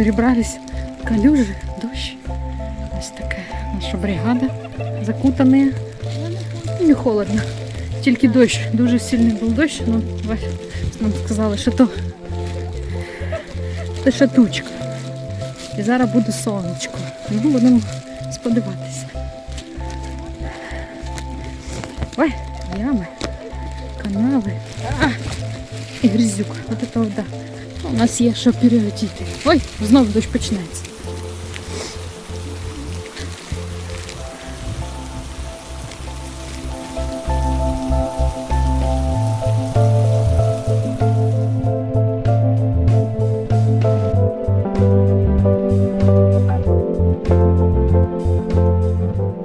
перебрались в калюжі, дощ. Ось така наша бригада. Закутані. Не холодно. Тільки дощ. Дуже сильний був дощ, ну нам сказали, що то, то ще тучка. І зараз буде сонечко. Ну, будемо сподіватися. Ой, ями, канави. А, і грязюк. От це вода. У нас є що перелетіти. Ой, знов дощ починається.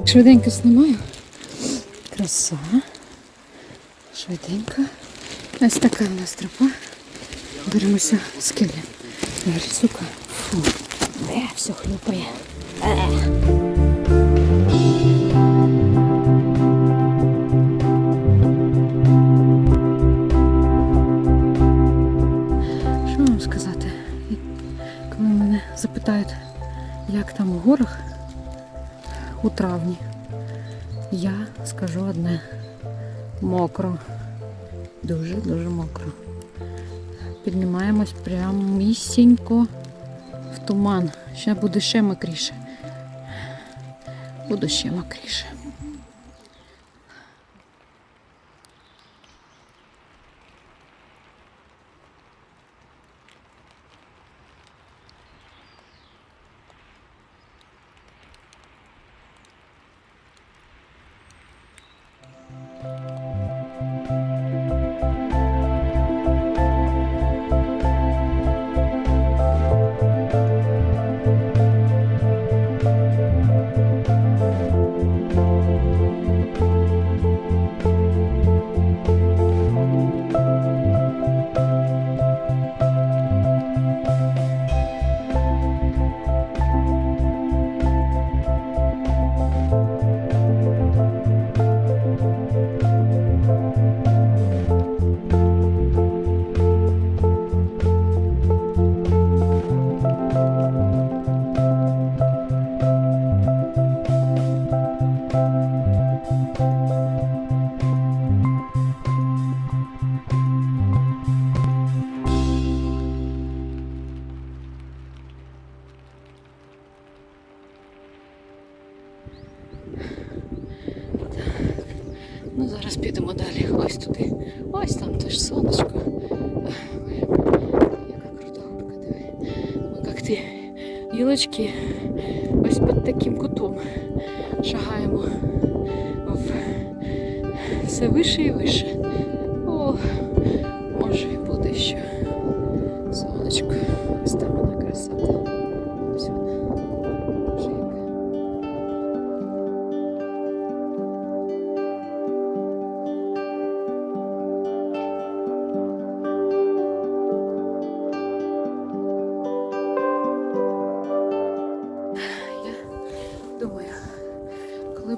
Швиденько знімаю. Краса. Швиденько. Ось така у нас тропа. Беремося з келі. Грицюка. Фу. Все хлюпає. Що вам сказати? Коли мене запитають, як там у горах у травні, я скажу одне. Мокро. Дуже-дуже мокро. Піднімаємось прямісінько в туман. Ще буде ще мокріше. Буде ще мокріше. Ось там теж сонечко. Яка крута горка, диви. Ми як ті гілочки ось під таким кутом шагаємо в... все вище і вище.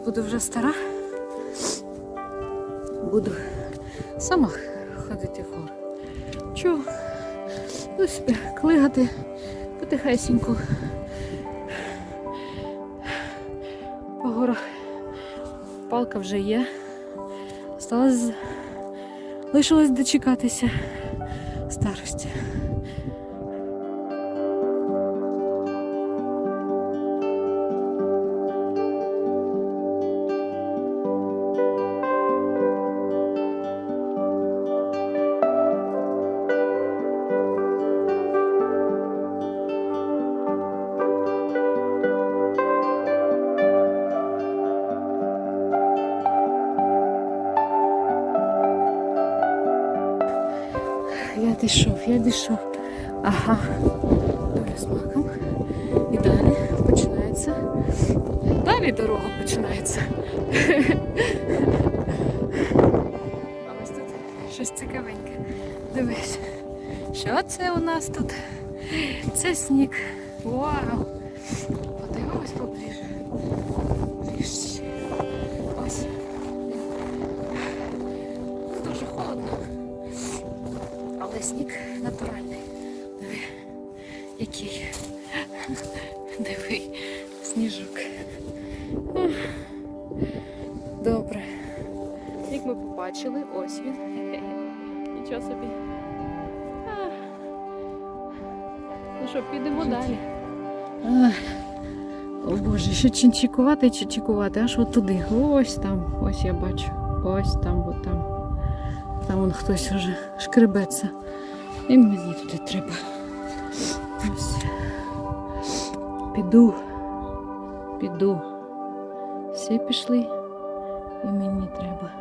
Буду вже стара, буду сама ходити в гори. Чого? Ну собі клигати потихесеньку по горах. Палка вже є. Осталось лишилось дочекатися старості. Дійшов, я дійшов. Ага. Доля з маком. І далі починається. Далі дорога починається. А ось тут щось цікавеньке. Дивись. Що це у нас тут? Це сніг. Вау! сніг натуральний. Диви, який диви сніжок. Добре. Як ми побачили, ось він. Нічого собі. Ну що, підемо далі. О Боже, що чинчикувати чи чекувати, аж отуди. Ось там, ось я бачу, ось там, от там. Там вон хтось уже шкребеться. І мені туди треба. Ось. Піду. Піду. Всі пішли. І мені треба.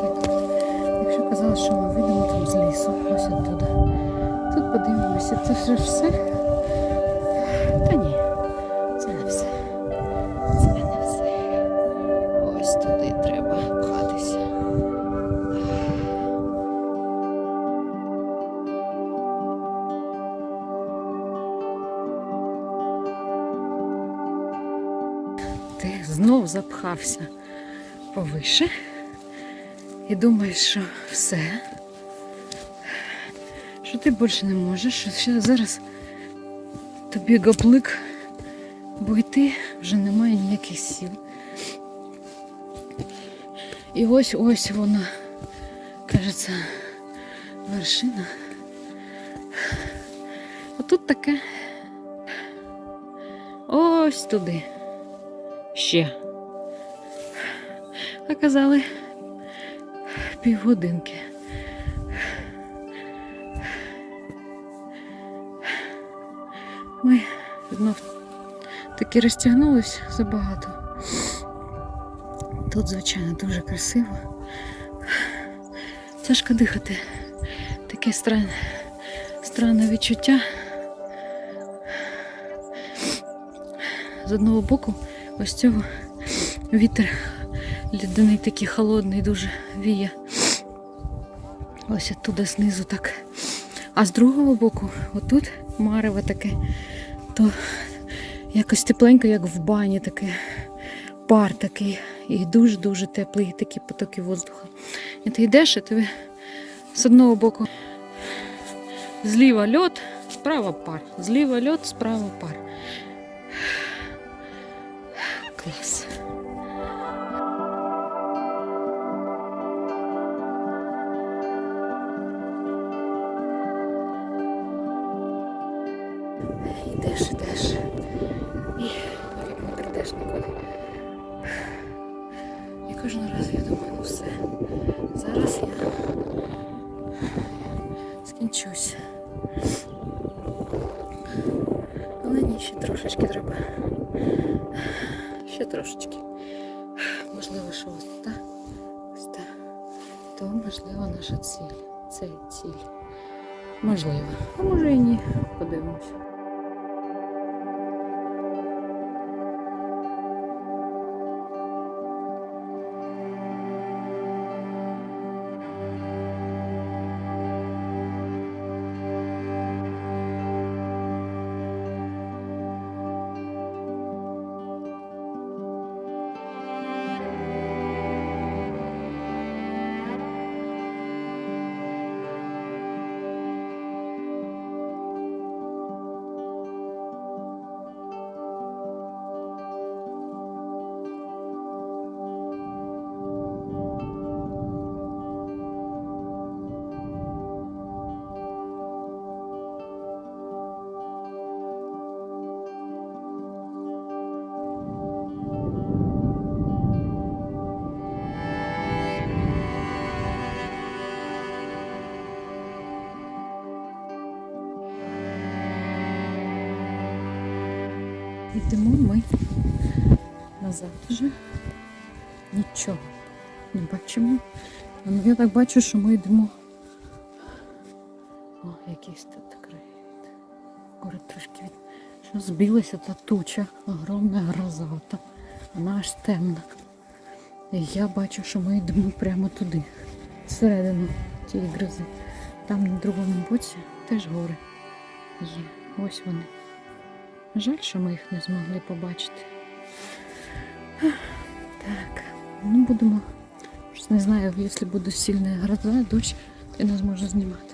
Так, якщо казали, що ми вийдемо там з лісу, ось оттуда. Тут подивимося, це вже все. Та ні, це не все. Це не все. Ось туди треба пхатися. Ти знов запхався повише і думаєш, що все, що ти більше не можеш, що зараз тобі гаплик, бо йти вже немає ніяких сил. І ось ось вона, кажеться, вершина. А тут таке. Ось туди. Ще. А казали півгодинки. Ми знов таки розтягнулись забагато. Тут, звичайно, дуже красиво. Тяжко дихати. Таке странне, странне відчуття. З одного боку, ось цього вітер лідяний такий холодний, дуже віє. Ось оттуда знизу так. А з другого боку, отут марево таке, то якось тепленько, як в бані, таке пар такий. І дуже-дуже теплий такі потоки воздуха. І ти йдеш, і тобі з одного боку зліва льот, справа пар. Зліва льот, справа пар. Клас. Скінчусь. Але ні, ще трошечки треба. Ще трошечки. Можливо, що ось та, ось та. То можливо наша ціль. Це ціль. Можливо. А може і ні. Подивимось. Йдемо ми назад вже. Нічого не бачимо. Ну, я так бачу, що ми йдемо. О, якийсь тут краєвид. Город трошки від... Що збилася та туча, огромна грозата. Вона аж темна. І я бачу, що ми йдемо прямо туди, всередину цієї грози. Там на другому боці теж гори є. Ось вони. Жаль, що ми їх не змогли побачити. Так, ну будемо. Не знаю, якщо буде сильна гроза, дощ, я не зможу знімати.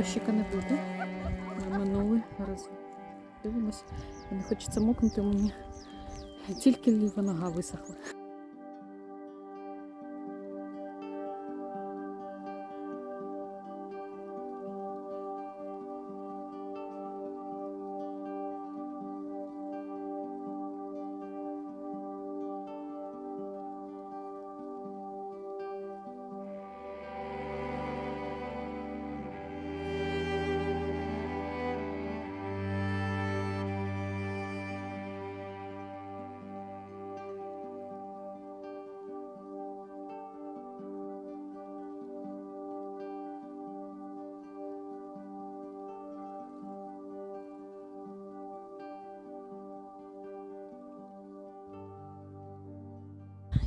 Дощика не буде. Ми минули раз. Дивимось. Не хочеться мокнути, мені. тільки ліва нога висохла.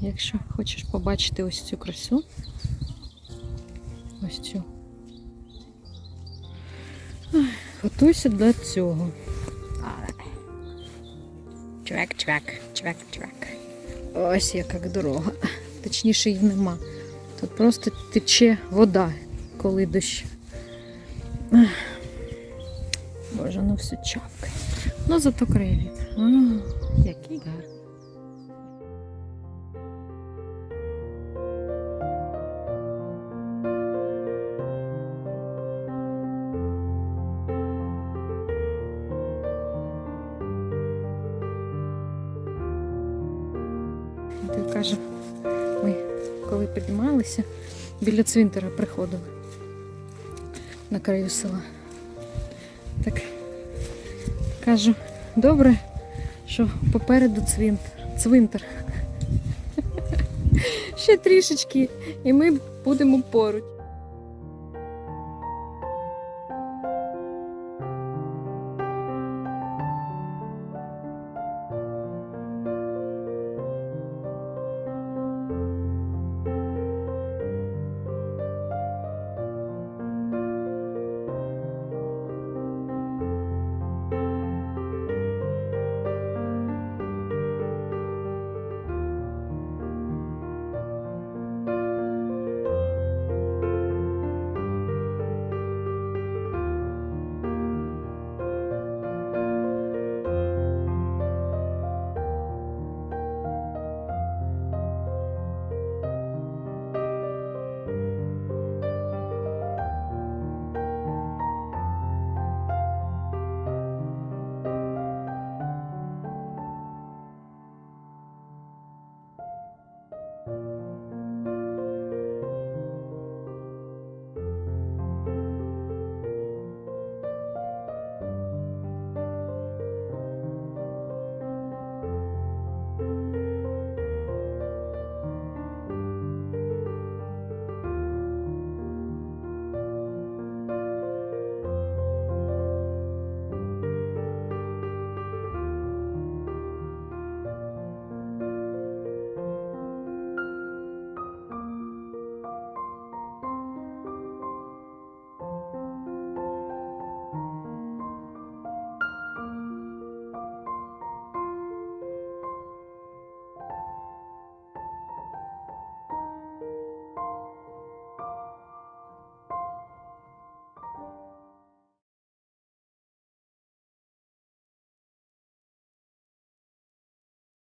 Якщо хочеш побачити ось цю красу, ось цю. Ой, Готуйся для цього. Чвак, чвак, чвак, чвак. Ось яка дорога. Точніше її нема. Тут просто тече вода, коли дощ. Боже, ну все чавкає. Ну зато краєвід. Який гарний. Каже, ми коли піднімалися, біля цвинтара приходили на краю села. Так кажу, добре, що попереду цвинтар. цвинтар. Ще трішечки, і ми будемо поруч.